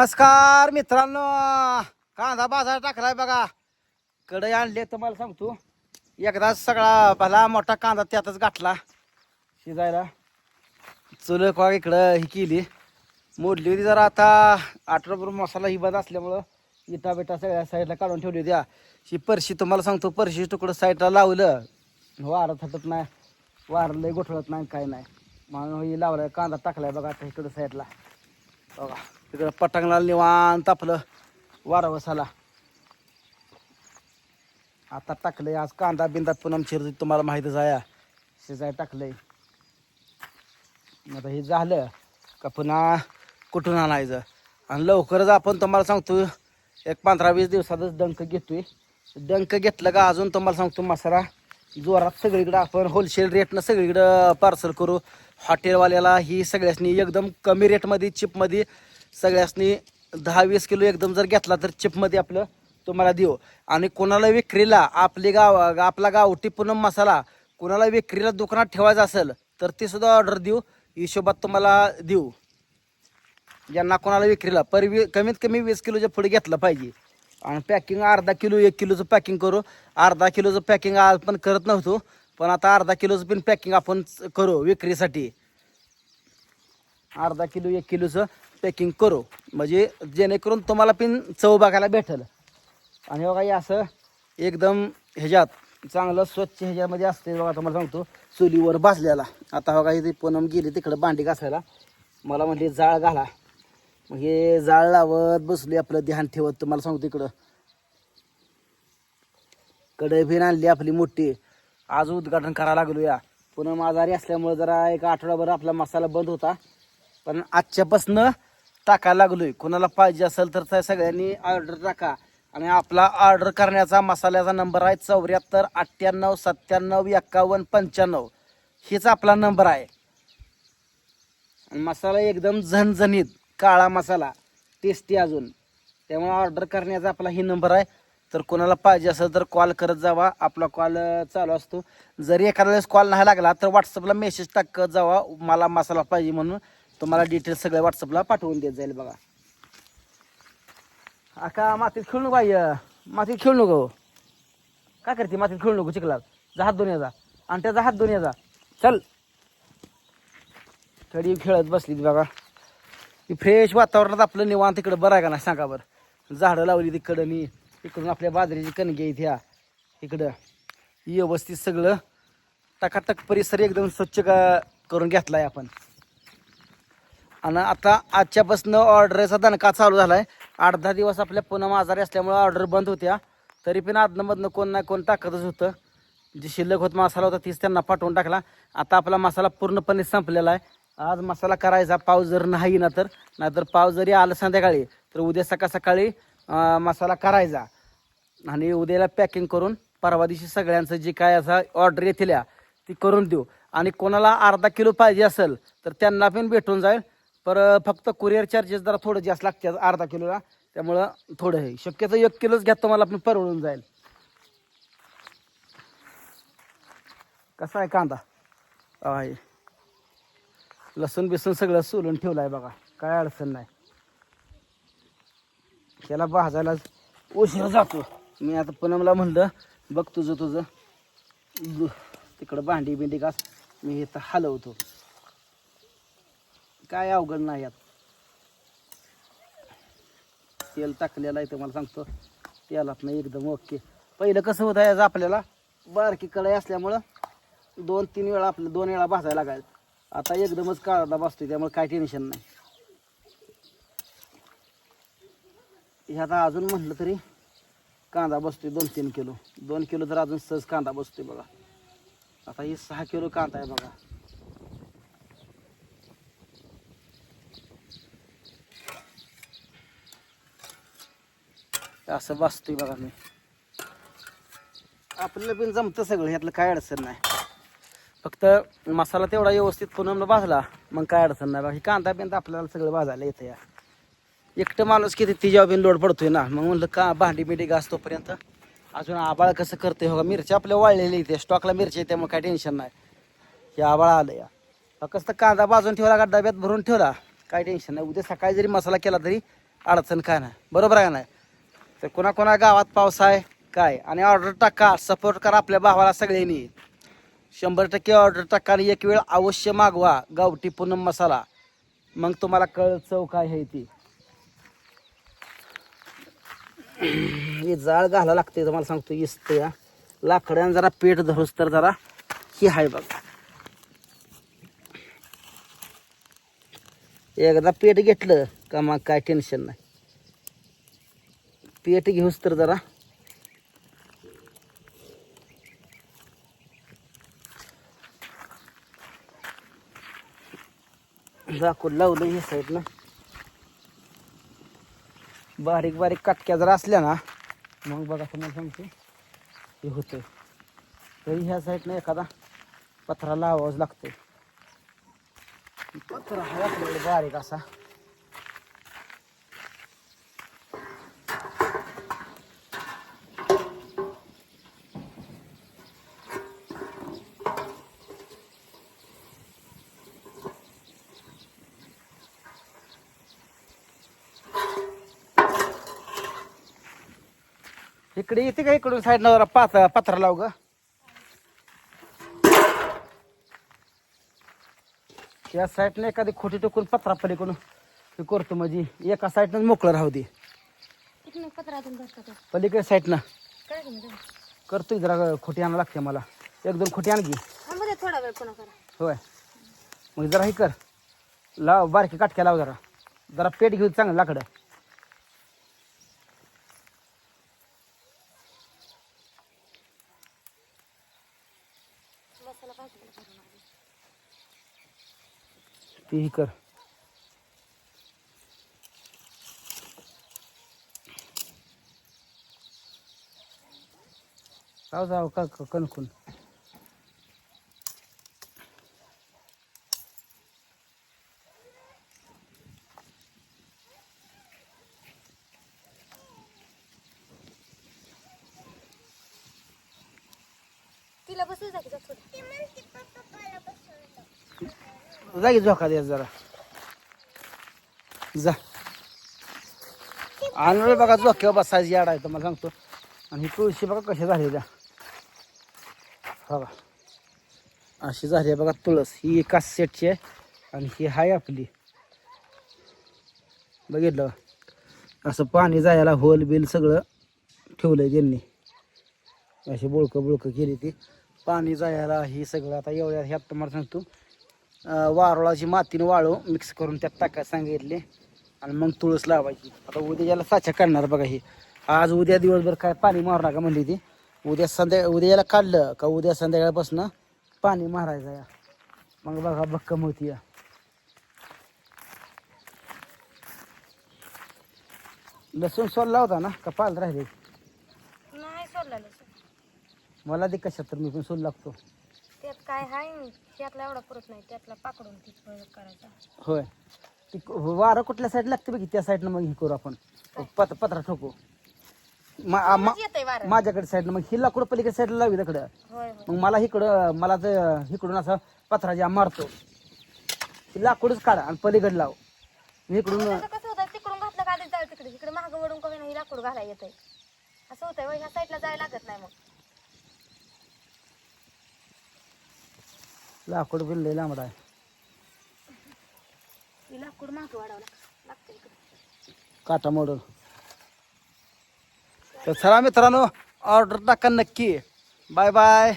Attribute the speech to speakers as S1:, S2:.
S1: नमस्कार मित्रांनो. कांदा बाजार टाकलाय बघा. कडे आणले तुम्हाला सांगतो एकदा सगळा भला मोठा कांदा त्यातच गाठला शिजायला. चुल वाग इकडं ही केली. मोडली होती जरा आता. आठवडाभर मसाला ही बंद असल्यामुळं इटा बिटा सगळ्या साईडला काढून ठेवली होती ही परशी तुम्हाला सांगतो परशी तुकडं साईडला लावलं. हो, वारं थटत नाही. वारलं गोठळत नाही काय नाही. म्हणून ही लावलाय कांदा टाकलाय बघा आता इकडं साईडला. बघा. तिकडं पटांगला निवांत आपलं वारा वसाला आता टाकलंय आज कांदा बिंदा पुनम शिरती तुम्हाला माहीतच आहे शिजाय टाकलंय. आता हे झालं का पुन्हा कुठून आणायचं? आणि लवकरच आपण तुम्हाला सांगतो एक पंधरा वीस दिवसातच डंक घेतोय. डंक घेतलं का अजून तुम्हाला सांगतो मसाला. जोरात सगळीकडं आपण होलसेल रेटनं सगळीकडं पार्सल करू. हॉटेलवाल्याला ही सगळ्यासनी एकदम कमी रेटमध्ये चिपमध्ये सगळ्यासनी दहा वीस किलो एकदम जर घेतला तर चिपमध्ये आपलं तुम्हाला देऊ. आणि कोणाला विक्रीला आपली गाव आपला गावठी पूनम मसाला कोणाला विक्रीला दुकानात ठेवायचा असेल तर ते सुद्धा ऑर्डर देऊ. हिशोबात तुम्हाला देऊ. ज्यांना कोणाला विक्रीला पर वी कमीत कमी वीस किलोच्या पुढे घेतलं पाहिजे. आणि पॅकिंग अर्धा किलो एक किलोचं पॅकिंग करू. अर्धा किलोचं पॅकिंग आज पण करत नव्हतो पण आता अर्धा किलोचं पण पॅकिंग आपण करू विक्रीसाठी. अर्धा किलो एक किलोचं पॅकिंग करू. म्हणजे जेणेकरून तुम्हाला पण चव बघायला भेटेल. आणि बघा हे असं एकदम ह्याच्यात चांगलं स्वच्छ ह्याच्यामध्ये असते बघा तुम्हाला सांगतो चुलीवर भाजलेला. आता बघा इथे पूनम गेली तिकडं भांडी घासायला. मला म्हणली जाळ घाला. मग हे जाळ लावत बसली आपलं ध्यान ठेवत तुम्हाला सांगतो इकडं. कडे बिन आणली आपली मोठी. आज उद्घाटन करायला लागलो या. पुन्हा आजारी असल्यामुळे जरा एक आठवडाभर आपला मसाला बंद होता. पण आजच्यापासनं टाकायला लागलोय. कोणाला पाहिजे असेल तर त्या सगळ्यांनी ऑर्डर टाका. आणि आपला ऑर्डर करण्याचा मसाल्याचा नंबर आहे चौऱ्याहत्तर अठ्ठ्याण्णव सत्त्याण्णव एक्कावन्न पंच्याण्णव. हेच आपला नंबर आहे. आणि मसाला एकदम झणझणीत काळा मसाला. टेस्टी अजून. त्यामुळे ऑर्डर करण्याचा आपला ही नंबर आहे. तर कोणाला पाहिजे असेल तर कॉल करत जावा. आपला कॉल चालू असतो. जरी एखाद्या वेळेस कॉल नाही लागला तर व्हॉट्सअपला मेसेज टाकत जावा. मला मसाला पाहिजे म्हणून. तुम्हाला डिटेल्स सगळ्या व्हॉट्सअपला पाठवून देत जाईल बघा. आका मातीत खेळू नको आई मातीत खेळू नको. काय करते मातीत खेळू नको चिखलात? जा हात दोन्ही जा. आणि त्याचा हात दोन्ही जा. चल. थोडी खेळत बसली ती बघा. ती फ्रेश वातावरणात आपलं निवांत तिकडं बरं आहे का नाही सांगा बरं. झाडं लावली तिकडं नी इकडून आपल्या बाजरीची कणगी इथे ह्या. इकडं व्यवस्थित सगळं टकाटक परिसर एकदम स्वच्छ का करून घेतला आहे आपण. आणि आता आजच्यापासून ऑर्डरचा दणका चालू झाला आहे आठ दहा दिवस आपल्या पुन्हा आजारी असल्यामुळे ऑर्डर बंद होत्या. तरी पण आदनमधनं कोण ना कोण टाकतच होतं. जे शिल्लक होत मसाला होता तीच त्यांना पाठवून टाकला. आता आपला मसाला पूर्णपणे संपलेला आहे. आज मसाला करायचा पाव जर नाही ना तर. नाहीतर पाव जरी आलं संध्याकाळी तर उद्या सकाळ सकाळी मसाला करायचा. आणि उद्याला पॅकिंग करून परवा दिवशी सगळ्यांचं जे काय असा ऑर्डर येतील या, ती करून देऊ. आणि कोणाला अर्धा किलो पाहिजे असेल तर त्यांना पण भेटून जाईल. पर फक्त कुरिअर चार्जेस जरा थोडं जास्त लागतात अर्धा किलोला. त्यामुळं थोडं हे. शक्यतो एक किलोच घ्या तुम्हाला पण परवडून जाईल. कसा आहे कांदा? आहे लसूण बिसून सगळं सोलून ठेवलं आहे बघा. काय अडचण नाही. त्याला भाजायला उशीर जातो. मी आता पुनमला म्हणलं बघ तुझं तुझं. तिकडं भांडी बिंडी का मी इथं हलवतो. काय अवघड नाही यात. तेल टाकलेलं आहे तुम्हाला सांगतो. तेलात नाही एकदम ओके. पहिलं कसं होतं याचं आपल्याला? बारकी कळाई असल्यामुळं दोन तीन वेळा आपलं दोन वेळा भाजायला लागायचं. आता एकदमच काळा बसतोय त्यामुळे काय टेन्शन नाही. हे आता अजून म्हटलं तरी कांदा बसतोय दोन तीन किलो. दोन किलो तर अजून सहज कांदा बसतोय बघा. आता हे सहा किलो कांदा आहे बघा. असं बसतोय बघा मी. आपल्याला पण जमतं सगळं ह्यातलं काय अडचण नाही. फक्त मसाला तेवढा व्यवस्थित पुन्हा भाजला मग काय अडचण नाही बाकी कांदा बिंदा आपल्याला सगळं भाजायला येतं या. एकटं माणूस किती तिच्यावर बिन लोड पडतोय ना मग म्हणलं का भांडी बिंडी घास तोपर्यंत? अजून आबाळ कसं करतोय हो का? मिरच्या आपल्या वाळलेली इथे स्टॉकला मिरची आहे त्यामुळे काय टेन्शन नाही. हे आबाळ आलं या. फक्त कांदा भाजून ठेवला का डब्यात भरून ठेवला? काय टेन्शन नाही. उद्या सकाळी जरी मसाला केला तरी अडचण काय नाही. बरोबर आहे नाही? तर कोणाकोणा गावात पाऊस आहे काय? आणि ऑर्डर टाका सपोर्ट करा आपल्या भावाला सगळ्यांनी. शंभर टक्के ऑर्डर टाका आणि एक वेळ अवश्य मागवा गावठी पूनम मसाला. मग तुम्हाला कळ चव काय आहे ती. हे जाळ घाला लागते तुम्हाला सांगतो इस्त या. लाकड्यानं जरा पेट धरूस तर जरा ही आहे बघा. एकदा पेट घेतलं का मग काय टेन्शन नाही. पेट घेऊस तर जरा हे बारीक बारीक काटक्या जर असल्या ना मग बघा तुम्हाला हे तरी ह्या साईडनं एखादा बारीक असा इकडे येते का इकडून साईडनं जरा पात पत्रा लाव ग. या साईडनं एखादी खोटी टोकून पत्रा पलीकडून हे करतो म्हणजे. एका साईडनं मोकळं राहू दे. पलीकडे साईडनं करतोय जरा खोटी आणावं लागते मला. एक दोन खोटी आणखी
S2: मध्ये थोडा वेळ पुन्हा करा.
S1: होय. मग जरा हे कर. लाव बारकी काटक्या लाव जरा. जरा पेट घेऊ चांगलं लाकडं
S2: मसाला पाहिजे मला करून आधी.
S1: तेही कर. जाऊ जाऊ का का- कणकून
S2: तिला बसू जा की
S1: झोका द्या जरा. जा. आणलं बघा झोक्यावर बसायची याड आहे तर मला सांगतो. आणि ही तुळशी बघा कशा झालेल्या बघा. अशी झाली आहे बघा तुळस. ही एकाच सेटची आहे आणि ही हाय आपली. बघितलं? असं पाणी जायला होल बिल सगळं ठेवलंय त्यांनी. अशी बोळकं बोळकं केली ती. पाणी जायला हे सगळं आता एवढ्या ह्यात तुम्हाला सांगतो. वारुळाची मातीने वाळू मिक्स करून त्यात टाकायला सांगितले. आणि मग तुळस लावायची. आता उद्या याला साच्या काढणार बघा हे. आज उद्या दिवसभर काय पाणी मारू नका म्हणली ती. उद्या संध्या उद्या याला काढलं का उद्या संध्याकाळपासून पाणी मारायचं या. मग बघा भक्कम होती या. लसूण सोलला होता ना? का पाल राहिले? मला ते कशात तर मी पण सोल लागतो.
S2: त्यात काय हाय त्यातला एवढा पुरत नाही त्यातला पाकडून ती प्रयोग करायचा.
S1: होय. ती क- वारं कुठल्या साईड लागते बघी त्या साईडनं मग हे करू आपण. पत पत्रा ठोकू. मा- मा-
S2: येतंय वारं.
S1: माझ्याकडे साईडनं मग ही लाकूड पलीकडे साईडला लावी तिकडं
S2: होय होय.
S1: मग मला इकडं मला ते इकडून असं पत्रा ज्या मारतो ती लाकूडच काढा आणि पलीकडे लाव. मी इकडून
S2: कसं होतं तिकडून घातलं का आधी जाऊ तिकडे? इकडे महाग वडून कमी नाही लाकूड घालायला येतंय? असं होतंय होय, ह्या साईडला जायला लागत नाही मग.
S1: लाकूड बिल लांबड. आहे
S2: लाकूड वाढावं
S1: काटा मोडून. तर चला मित्रांनो ऑर्डर टाका नक्की. Bye bye.